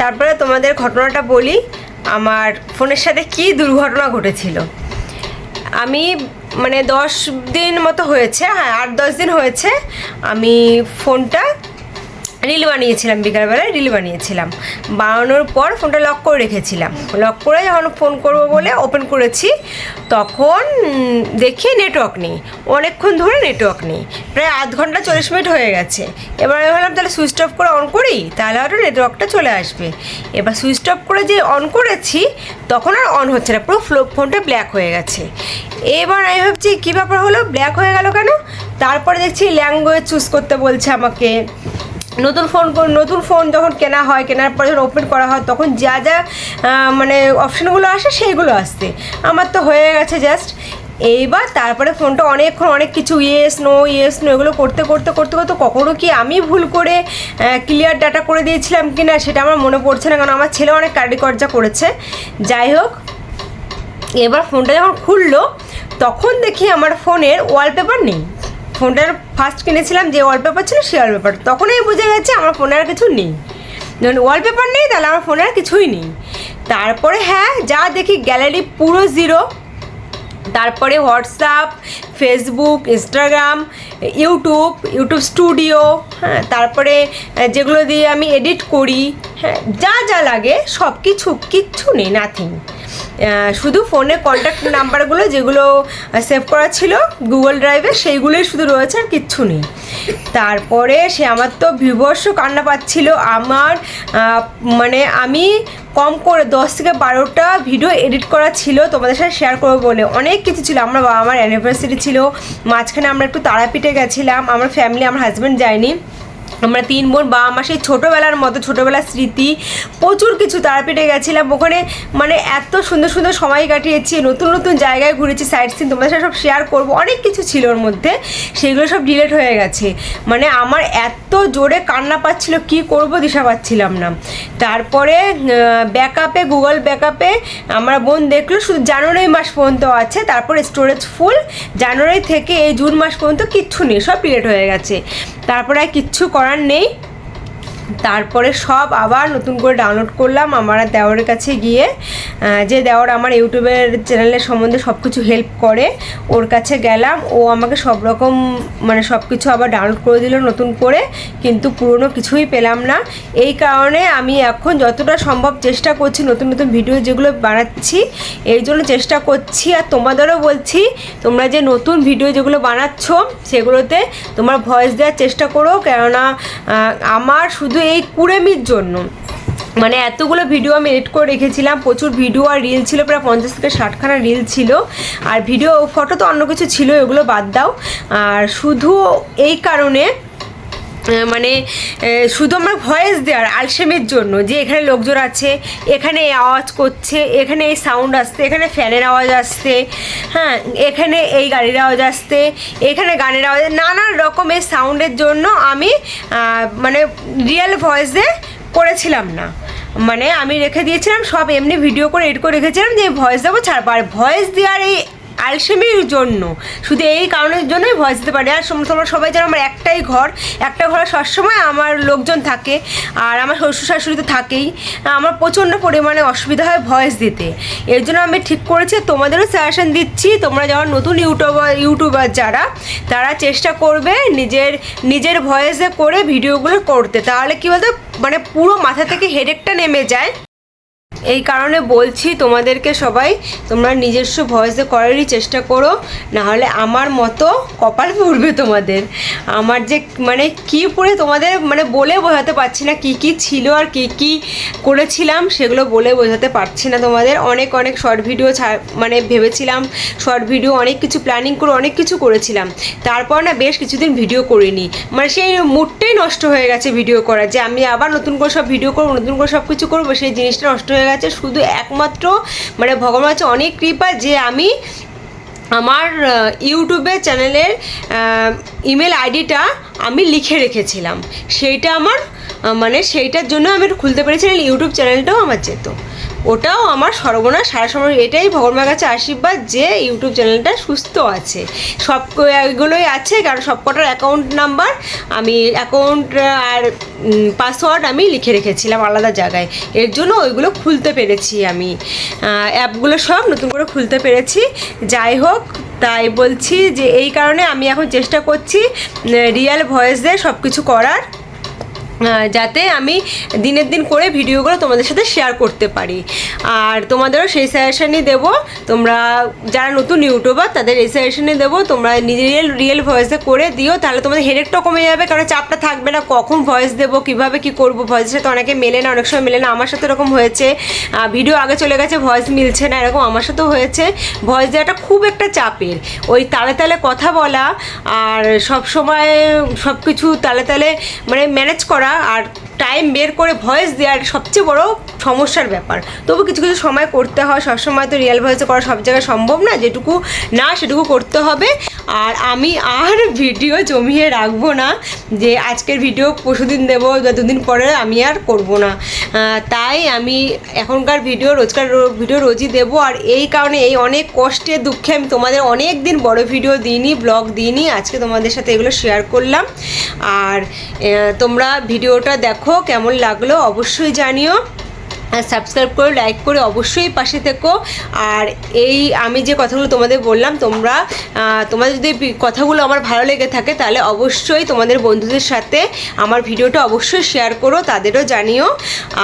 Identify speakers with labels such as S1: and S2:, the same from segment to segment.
S1: তারপরে তোমাদের ঘটনাটা বলি, আমার ফোনের সাথে কি দুর্ঘটনা ঘটেছিল। আমি মানে দশ দিন মতো হয়েছে হ্যাঁ আট দশ দিন হয়েছে, আমি ফোনটা রিল বানিয়েছিলাম বিকালবেলায়, রিল বানিয়েছিলাম। বানানোর পর ফোনটা লক করে রেখেছিলাম। লক করে যখন ফোন করব বলে ওপেন করেছি, তখন দেখি নেটওয়ার্ক নেই। অনেকক্ষণ ধরে নেটওয়ার্ক নেই। প্রায় আধ ঘণ্টা চল্লিশ মিনিট হয়ে গেছে। এবার আমি ভাবলাম, তাহলে সুইচ অফ করে অন করি? তাহলে হয়তো নেটওয়ার্কটা চলে আসবে। এবার সুইচ অফ করে যে অন করেছি, তখন আর অন হচ্ছে না। পুরো ফ্লো ফোনটা ব্ল্যাক হয়ে গেছে। এবার আমি ভাবছি, কী ব্যাপার হলো? ব্ল্যাক হয়ে গেল কেন? তারপরে দেখছি ল্যাঙ্গুয়েজ চুজ করতে বলছে আমাকে। নতুন ফোন নতুন ফোন যখন কেনা হয়, কেনার পর যখন ওপেন করা হয়, তখন যা যা মানে অপশানগুলো আসে, সেইগুলো আসছে। আমার তো হয়ে গেছে জাস্ট এইবার তারপরে ফোনটা অনেকক্ষণ, অনেক কিছু ইয়েস নো ইয়েস নো এগুলো করতে করতে করতে করতে কখনো কি আমি ভুল করে ক্লিয়ার ডাটা করে দিয়েছিলাম কি না সেটা আমার মনে পড়ছে না, কারণ আমার ছেলে অনেক কার্ডিকর্জা করেছে। যাই হোক, এবার ফোনটা যখন খুললো, তখন দেখি আমার ফোনের ওয়ালপেপার নেই। ফোনটার ফার্স্ট কিনেছিলাম যে ওয়ালপেপার ছিল সে ওয়ালপেপার তখনই বুঝে গেছে আমার ফোনে আর কিছু নেই। যখন ওয়ালপেপার নেই, তাহলে আমার ফোনে আর কিছুই নেই। তারপরে হ্যাঁ যা দেখি গ্যালারি পুরো জিরো তারপরে WhatsApp Facebook Instagram YouTube YouTube studio হ্যাঁ তারপরে যেগুলো দিয়ে আমি এডিট করি। হ্যাঁ যা যা লাগে সব কিছু কিচ্ছু নেই নাথিং শুধু ফোনে কন্ট্যাক্ট নাম্বারগুলো যেগুলো সেভ করা ছিল গুগল ড্রাইভে সেইগুলোই শুধু রয়েছে আর কিচ্ছু নেই। তারপরে সে আমার তো বিভর্ষ কান্না পাচ্ছিল। আমার মানে আমি কম করে দশ থেকে বারোটা ভিডিও এডিট করা ছিল, তোমাদের সাথে শেয়ার করব বলে। অনেক কিছু ছিল। আমার বাবা আমার অ্যানিভার্সারি ছিল। মাঝখানে আমরা একটু তারাপীঠে গেছিলাম। আমার ফ্যামিলি আমার হাজব্যান্ড যায়নি। আমরা তিন বোন বা আমার সেই ছোটোবেলার মতো, ছোটোবেলার স্মৃতি, প্রচুর কিছু তারাপীঠে গেছিলাম। ওখানে মানে এত সুন্দর সুন্দর সময় কাটিয়েছি, নতুন নতুন জায়গায় ঘুরেছি সাইড সিন তোমাদের সাথে সব শেয়ার করব। অনেক কিছু ছিল ওর মধ্যে, সেগুলো সব ডিলেট হয়ে গেছে। মানে আমার এত জোরে কান্না পাচ্ছিল, কি করব দিশা পাচ্ছিলাম না। তারপরে ব্যাকআপে গুগল ব্যাকআপে আমার বোন দেখল, শুধু জানুয়ারি মাস পর্যন্ত আছে, তারপরে স্টোরেজ ফুল জানুয়ারি থেকে এই জুন মাস পর্যন্ত কিচ্ছু নেই, সব ডিলেট হয়ে গেছে। তারপরে আর কিচ্ছু করার নেই। তারপরে সব আবার নতুন করে ডাউনলোড করলাম আমার দেওয়ারের কাছে গিয়ে যে দেওয়ার আমার ইউটিউবের চ্যানেলের সম্বন্ধে সব কিছু হেল্প করে, ওর কাছে গেলাম, ও আমাকে সব রকম মানে সব কিছু আবার ডাউনলোড করে দিল নতুন করে, কিন্তু পুরনো কিছুই পেলাম না। এই কারণে আমি এখন যতটা সম্ভব চেষ্টা করছি নতুন নতুন ভিডিও যেগুলো বানাচ্ছি এই জন্য চেষ্টা করছি। আর তোমাদেরও বলছি, তোমরা যে নতুন ভিডিও যেগুলো বানাচ্ছ, সেগুলোতে তোমার ভয়েস দেওয়ার চেষ্টা করো। কেননা আমার শুধু এই কুড়েমির জন্য। মানে এতগুলো ভিডিও আমি এডিট করে রেখেছিলাম, প্রচুর ভিডিও আর রিল ছিল, প্রায় পঞ্চাশ থেকে ষাটখানা রিল ছিল। আর ভিডিও ফটো তো অন্য কিছু ছিল, এগুলো বাদ দাও। আর শুধু এই কারণে মানে শুধু আমার ভয়েস দেওয়ার, আলসেমের জন্য, যে এখানে লোকজন আছে, এখানে এই আওয়াজ করছে, এখানে এই সাউন্ড আসছে, এখানে ফ্যানের আওয়াজ আসছে হ্যাঁ এখানে এই গাড়ির আওয়াজ আসছে, এখানে গানের আওয়াজ, নানান রকমের সাউন্ডের জন্য আমি মানে রিয়েল ভয়েসে করেছিলাম না। মানে আমি রেখে দিয়েছিলাম, সব এমনি ভিডিও করে এডিট করে রেখেছিলাম যে ভয়েস দেবো ছাড়বো আর ভয়েস দেওয়ার এই আলসেমির জন্য। শুধু এই কারণের জন্যই ভয়েস দিতে পারি। আর তোমরা সবাই জানো আমার একটাই ঘর। একটা ঘরে সবসময় আমার লোকজন থাকে আর আমার শ্বশুর শাশুড়ি তো থাকেই। আমার প্রচণ্ড পরিমাণে অসুবিধা হয় ভয়েস দিতে। এর জন্য আমি ঠিক করেছি, তোমাদেরও সাজেশন দিচ্ছি। তোমরা যারা নতুন ইউটিউবার ইউটিউবার যারা, তারা চেষ্টা করবে নিজের নিজের ভয়েসে করে ভিডিওগুলো করতে। তাহলে কী বলতো? মানে পুরো মাথা থেকে হেডেকটা নেমে যায়। এই কারণে বলছি তোমাদেরকে সবাই, তোমরা নিজস্ব ভয়েসে করারই চেষ্টা করো, নাহলে আমার মতো কপাল পড়বে তোমাদের। আমার যে মানে কি পড়ে তোমাদের মানে বলে বোঝাতে পারছি না, কি কি ছিল আর কি কি করেছিলাম, সেগুলো বলে বোঝাতে পারছি না তোমাদের। অনেক অনেক শর্ট ভিডিও মানে ভেবেছিলাম শর্ট ভিডিও অনেক কিছু প্ল্যানিং করে অনেক কিছু করেছিলাম। তারপর না বেশ কিছুদিন ভিডিও করিনি। মানে সেই মুডটাই নষ্ট হয়ে গেছে ভিডিও করা যে আমি আবার নতুন করে সব ভিডিও করব, নতুন করে সব কিছু করব, সেই জিনিসটা নষ্ট হয়ে গেছে, শুধু একমাত্র মানে ভগবান আছে অনেক কৃপা যে আমি আমার ইউটিউবে চ্যানেলের ইমেল আইডিটা আমি লিখে রেখেছিলাম। সেইটা আমার মানে সেইটার জন্য আমি খুলতে পেরেছিলাম, ইউটিউব চ্যানেলটাও আমার যেত। ওটাও আমার সর্বনাশ। সারা সময় এটাই ভগবানের কাছে আশীর্বাদ যে ইউটিউব চ্যানেলটা সুস্থ আছে। সব এগুলোই আছে, কারণ সব কটার অ্যাকাউন্ট নাম্বার আমি অ্যাকাউন্ট আর পাসওয়ার্ড আমি লিখে রেখেছিলাম আলাদা জায়গায়। এর জন্য ওইগুলো খুলতে পেরেছি আমি। অ্যাপগুলো সব নতুন করে খুলতে পেরেছি। যাই হোক, তাই বলছি যে এই কারণে আমি এখন চেষ্টা করছি রিয়েল ভয়েস দিয়ে সব কিছু করার। যাতে আমি দিনের দিন করে ভিডিওগুলো তোমাদের সাথে শেয়ার করতে পারি। আর তোমাদেরও সেই সাজেশনই দেবো, তোমরা যারা নতুন ইউটিউবার তাদের এই সাজেশনই দেবো, তোমরা রিয়েল রিয়েল ভয়েসে করে দিও, তাহলে তোমাদের হেডেকটাও কমে যাবে, কারণ চাপটা থাকবে না, কখন ভয়েস দেবো, কীভাবে কি করব ভয়েসের সাথে অনেকে মেলে না, অনেক সময় মেলে না, আমার সাথে এরকম হয়েছে। ভিডিও আগে চলে গেছে ভয়েস মিলছে না, এরকম আমার সাথেও হয়েছে। ভয়েস দেওয়াটা খুব একটা চাপের। ওই তালে তালে কথা বলা, আর সব সময় সব কিছু তালে তালে মানে ম্যানেজ করা আর টাইম বের করে ভয়েস দেওয়ার সবচেয়ে বড় সমস্যার ব্যাপার। তবু কিছু কিছু সময় করতে হয়, সবসময় তো রিয়েল ভয়েসে করা সব জায়গায় সম্ভব না, যেটুকু না সেটুকু করতে হবে। আর আমি আর ভিডিও জমিয়ে রাখব না, যে আজকের ভিডিও পরশুদিন দেবো বা দুদিন পরে আমি আর করব না। তাই আমি এখনকার ভিডিও রোজকার ভিডিও রোজই দেবো। আর এই কারণে এই অনেক কষ্টে, দুঃখে আমি তোমাদের অনেক দিন বড় ভিডিও দিইনি ব্লগ দিইনি, আজকে তোমাদের সাথে এগুলো শেয়ার করলাম। আর তোমরা ভিডিওটা দেখো কেমন লাগল অবশ্যই জানিও। সাবস্ক্রাইব করে লাইক করে অবশ্যই পাশে থেকো। আর এই আমি যে কথাগুলো তোমাদের বললাম, তোমরা তোমাদের যদি কথাগুলো আমার ভালো লেগে থাকে, তাহলে অবশ্যই তোমাদের বন্ধুদের সাথে আমার ভিডিওটা অবশ্যই শেয়ার করো, তাদেরও জানিও।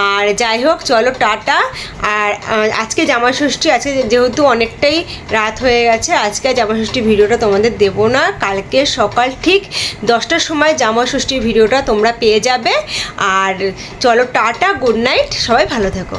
S1: আর যাই হোক, চলো টাটা। আর আজকে জামা ষষ্ঠী আজকে যেহেতু অনেকটাই রাত হয়ে গেছে, আজকে আর জামা ষষ্ঠী ভিডিওটা তোমাদের দেবো না। কালকে সকাল ঠিক দশটার সময় জামা ষষ্ঠীর ভিডিওটা তোমরা পেয়ে যাবে। আর চলো টাটা গুড নাইট সবাই ভালো থেকো